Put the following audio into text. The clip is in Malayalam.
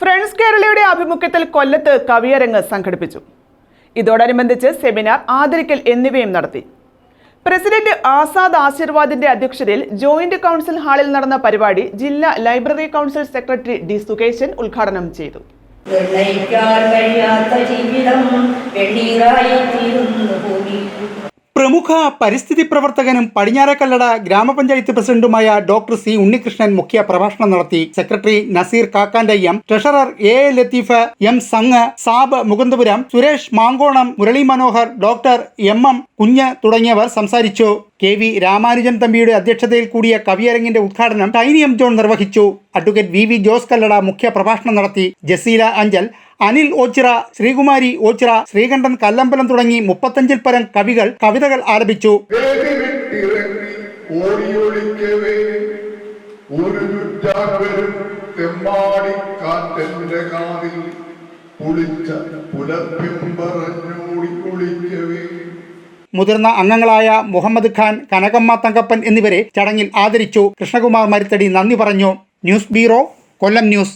ഫ്രണ്ട്സ് കേരളയുടെ ആഭിമുഖ്യത്തിൽ കൊല്ലത്ത് കവിയരങ്ങ് സംഘടിപ്പിച്ചു. ഇതോടനുബന്ധിച്ച് സെമിനാർ ആദരിക്കൽ എന്നിവയും നടത്തി. പ്രസിഡന്റ് ആസാദ് ആശീർവാദിന്റെ അധ്യക്ഷതയിൽ ജോയിന്റ് കൗൺസിൽ ഹാളിൽ നടന്ന പരിപാടി ജില്ലാ library council secretary D Sukeshan ഉദ്ഘാടനം ചെയ്തു. ജീവിതം വെണ്ണീറായി തീരുന്നു പ്രമുഖ പരിസ്ഥിതി പ്രവർത്തകനും പടിഞ്ഞാറക്കല്ലട ഗ്രാമപഞ്ചായത്ത് പ്രസിഡന്റുമായ ഡോക്ടർ സി ഉണ്ണികൃഷ്ണൻ മുഖ്യ പ്രഭാഷണം നടത്തി. Secretary Naseer കാക്കാന്റെ M treasurer A A Latheef M Sangh Saab Mukundapuram Suresh Mankonam Murali Manohar doctor M M Kunju തുടങ്ങിയവർ സംസാരിച്ചു. കെ വി രാമാനുജൻ തമ്പിയുടെ അധ്യക്ഷതയിൽ കൂടിയ കവിയരങ്ങിന്റെ ഉദ്ഘാടനം ടൈനി എം ജോൺ നിർവഹിച്ചു. Advocate V V Jose Kallada മുഖ്യ പ്രഭാഷണം നടത്തി. ജസീല അഞ്ചൽ അനിൽ ഓച്ചിറ ശ്രീകുമാരി ഓച്ചിറ ശ്രീകണ്ഠൻ കല്ലമ്പലം തുടങ്ങി മുപ്പത്തഞ്ചിൽ പരം കവികൾ കവിതകൾ ആലപിച്ചു. മുതിർന്ന അംഗങ്ങളായ മുഹമ്മദ് ഖാൻ കനകമ്മ തങ്കപ്പൻ എന്നിവരെ ചടങ്ങിൽ ആദരിച്ചു. കൃഷ്ണകുമാർ മരുത്തടി നന്ദി പറഞ്ഞു. News bureau Kollam news.